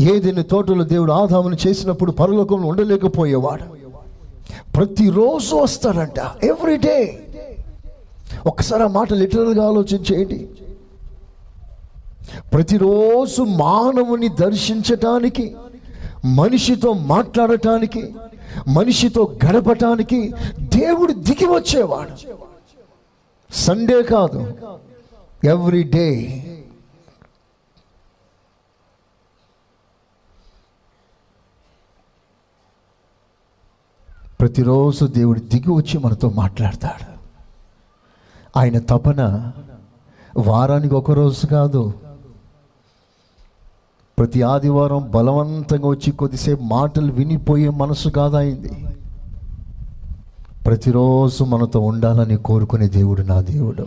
ఏదైనా తోటలో దేవుడు ఆదామును చేసినప్పుడు పరలోకంలో ఉండలేకపోయేవాడు. ప్రతిరోజు వస్తాడంట ఎవ్రీడే ఒకసారి ఆ మాట లిటరల్గా ఆలోచించేయండి ప్రతిరోజు మానవుని దర్శించటానికి మనిషితో మాట్లాడటానికి మనిషితో గడపటానికి దేవుడు దిగి వచ్చేవాడు. సండే కాదు ఎవ్రీ డే ప్రతిరోజు దేవుడు దిగి వచ్చి మనతో మాట్లాడతాడు. ఆయన తపన వారానికి ఒక రోజు కాదు. ప్రతి ఆదివారం బలవంతంగా వచ్చి కొద్దిసేపు మాటలు వినిపోయే మనసు కాదాయింది ప్రతిరోజు మనతో ఉండాలని కోరుకునే దేవుడు నా దేవుడు.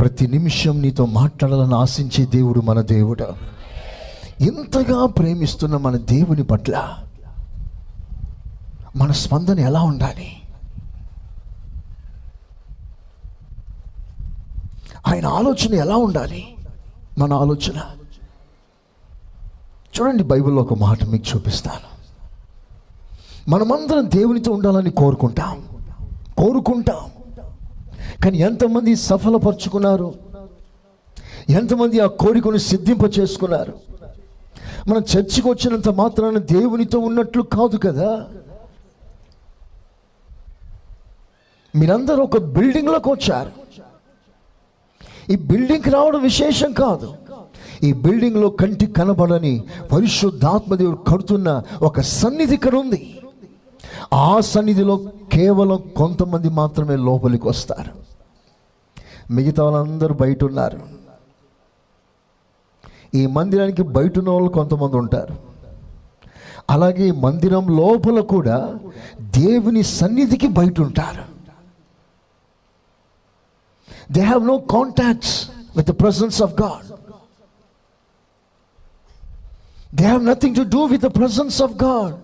ప్రతి నిమిషం నీతో మాట్లాడాలని ఆశించే దేవుడు మన దేవుడు. ఇంతగా ప్రేమిస్తున్న మన దేవుని పట్ల మన స్పందన ఎలా ఉండాలి? ఆయన ఆలోచన ఎలా ఉండాలి? మన ఆలోచన. చూడండి బైబిల్లో ఒక మాట మీకు చూపిస్తాను. మనమందరం దేవునితో ఉండాలని కోరుకుంటాం. కోరుకుంటాం. కానీ ఎంతమంది సఫలపరుచుకున్నారు? ఎంతమంది ఆ కోరికను సిద్ధింప చేసుకున్నారు? మనం చర్చికి వచ్చినంత మాత్రాన దేవునితో ఉన్నట్లు కాదు కదా? మీరందరూ ఒక బిల్డింగ్లోకి వచ్చారు. ఈ బిల్డింగ్కి రావడం విశేషం కాదు. ఈ బిల్డింగ్లో కంటికి కనబడని పరిశుద్ధాత్మదేవుడు కడుతున్న ఒక సన్నిధి ఇక్కడ ఉంది. ఆ సన్నిధిలో కేవలం కొంతమంది మాత్రమే లోపలికి వస్తారు. మిగతా వాళ్ళందరూ బయట ఉన్నారు. ఈ మందిరానికి బయట ఉన్న వాళ్ళు కొంతమంది ఉంటారు. అలాగే మందిరం లోపల కూడా దేవుని సన్నిధికి బయట ఉంటారు. They have no contacts with the presence of God they have nothing to do with the presence of God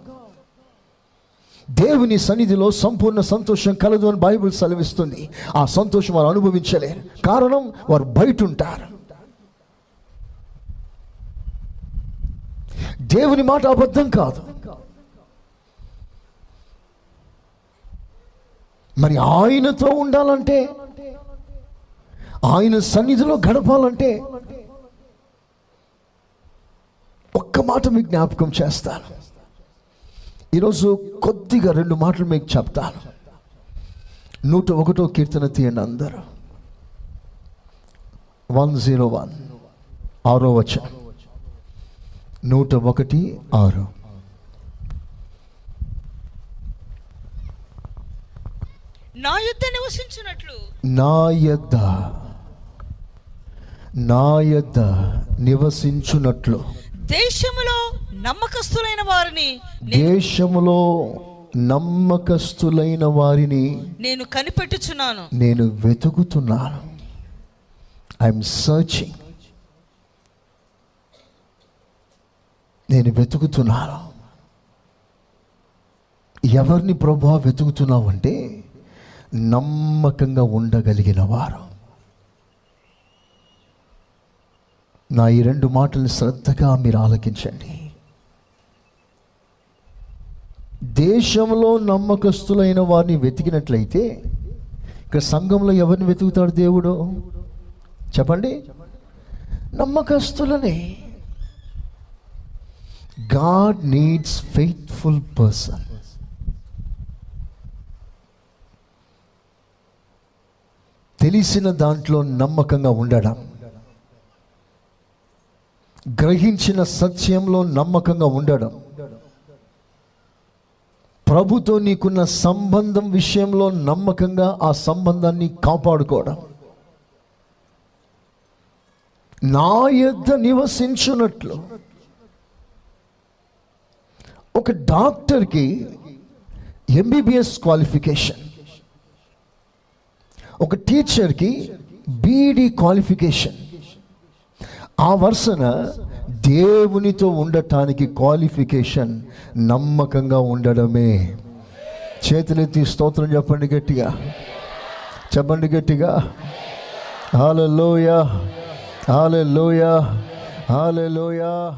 దేవుని సన్నిధిలో సంపూర్ణ సంతోషం కలదు అని బైబిల్ సెలవిస్తుంది. ఆ సంతోషం వారు అనుభవించలేరు. కారణం వారు బయట ఉంటారు దేవుని మాట అబద్ధం కాదు. మరి ఆయనతో ఉండాలంటే ఆయన సన్నిధిలో గడపాలంటే ఒక్క మాట మీకు జ్ఞాపకం చేస్తాను. ఈరోజు కొద్దిగా రెండు మాటలు మీకు చెప్తాను. నూట ఒకటో కీర్తన తీయండి అందరూ. One zero one. ఆరో వచ్చ నూట ఒకటి ఆరు. నా యుద్ధ నివసించున్నట్లు నా యొద్ద నా యొద్ద నివసించున్నట్లు దేశములో నమ్మకస్తులైన వారిని దేశములో నమ్మకస్తులైన వారిని నేను కనిపెట్టుచున్నాను. నేను వెతుకుతున్నాను. ఐఎమ్ సర్చింగ్ నేను వెతుకుతున్నాను. ఎవరిని ప్రభా వెతుకుతున్నావు అంటే నమ్మకంగా ఉండగలిగిన వారు. నా ఈ రెండు మాటలను శ్రద్ధగా మీరు ఆలకించండి. దేశంలో నమ్మకస్తులైన వారిని వెతికినట్లయితే ఇక సంఘంలో ఎవరిని వెతుకుతాడు దేవుడు? చెప్పండి. నమ్మకస్తులని. గాడ్ నీడ్స్ ఫెయిత్ఫుల్ పర్సన్ తెలిసిన దాంట్లో నమ్మకంగా ఉండడం. గ్రహించిన సత్యంలో నమ్మకంగా ఉండడం. ప్రభుతో నీకున్న సంబంధం విషయంలో నమ్మకంగా ఆ సంబంధాన్ని కాపాడుకోవడం. నా యొద్ద నివసించున్నట్లు ఒక డాక్టర్కి ఎంబీబీఎస్ క్వాలిఫికేషన్ ఒక టీచర్కి బీఈడి క్వాలిఫికేషన్ ఆ వరుసన దేవునితో ఉండటానికి క్వాలిఫికేషన్ నమ్మకంగా ఉండడమే. చేతులెత్తి స్తోత్రం చెప్పండి గట్టిగా. చెప్పండి గట్టిగా. హాలలోయ హాలలోయ హాలలోయ